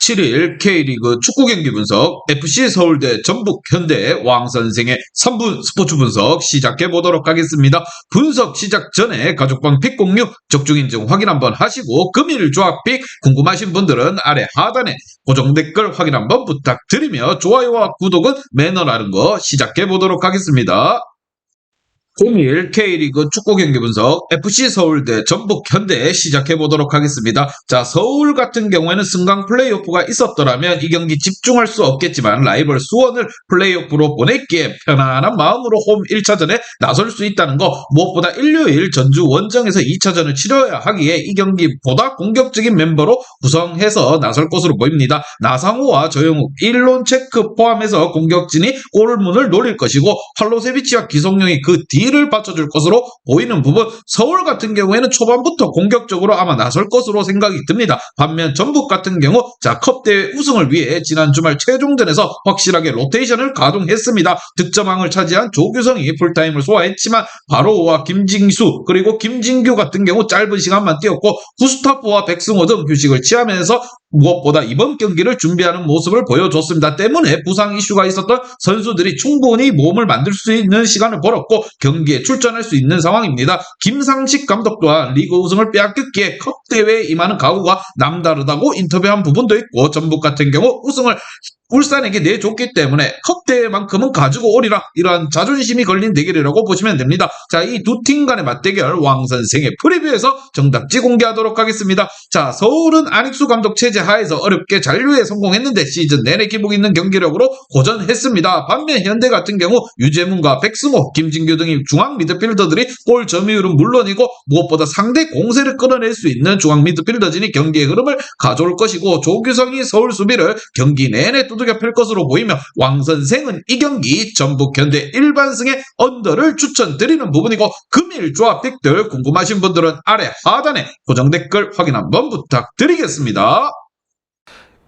27일 K리그 축구 경기 분석 FC 서울대 전북 현대 왕 선생의 3분 스포츠 분석 시작해 보도록 하겠습니다. 분석 시작 전에 가족방 픽 공유 적중 인증 확인 한번 하시고 금일 조합 픽 궁금하신 분들은 아래 하단에 고정 댓글 확인 한번 부탁드리며 좋아요와 구독은 매너라는 거 시작해 보도록 하겠습니다. 공일 K리그 축구 경기 분석 FC 서울대 전북 현대 시작해 보도록 하겠습니다. 자, 서울 같은 경우에는 승강 플레이오프가 있었더라면 이 경기 집중할 수 없겠지만 라이벌 수원을 플레이오프로 보냈기에 편안한 마음으로 홈 1차전에 나설 수 있다는 거 무엇보다 일요일 전주 원정에서 2차전을 치러야 하기에 이 경기 보다 공격적인 멤버로 구성해서 나설 것으로 보입니다. 나상호와 조영욱, 일론 체크 포함해서 공격진이 골문을 노릴 것이고 팔로세비치와 기성용이 그뒤 를 받쳐줄 것으로 보이는 부분 서울 같은 경우에는 초반부터 공격적으로 아마 나설 것으로 생각이 듭니다. 반면 전북 같은 경우 자 컵대회 우승을 위해 지난 주말 최종전에서 확실하게 로테이션을 가동했습니다. 득점왕을 차지한 조규성이 풀타임을 소화했지만 바로우와 김징수 그리고 김진규 같은 경우 짧은 시간만 뛰었고 구스타프와 백승호 등 휴식을 취하면서 무엇보다 이번 경기를 준비하는 모습을 보여줬습니다. 때문에 부상 이슈가 있었던 선수들이 충분히 몸을 만들 수 있는 시간을 벌었고 경기에 출전할 수 있는 상황입니다. 김상식 감독 또한 리그 우승을 빼앗겼기에 컵 대회에 임하는 각오가 남다르다고 인터뷰한 부분도 있고 전북 같은 경우 우승을 울산에게 내줬기 때문에 컵 대회만큼은 가지고 오리라 이러한 자존심이 걸린 대결이라고 보시면 됩니다. 자, 이 두 팀 간의 맞대결 왕 선생의 프리뷰에서 정답지 공개하도록 하겠습니다. 자, 서울은 안익수 감독 체제 하에서 어렵게 잔류에 성공했는데 시즌 내내 기복 있는 경기력으로 고전했습니다. 반면 현대 같은 경우 유재문과 백승호, 김진규 등이 중앙 미드필더들이 골 점유율은 물론이고 무엇보다 상대 공세를 끌어낼 수 있는 중앙 미드필더진이 경기의 흐름을 가져올 것이고 조규성이 서울 수비를 경기 내내 두들겨 펼 것으로 보이며 왕 선생은 이 경기 전북 현대 일반승의 언더를 추천드리는 부분이고 금일 조합 픽들 궁금하신 분들은 아래 하단에 고정 댓글 확인 한번 부탁드리겠습니다.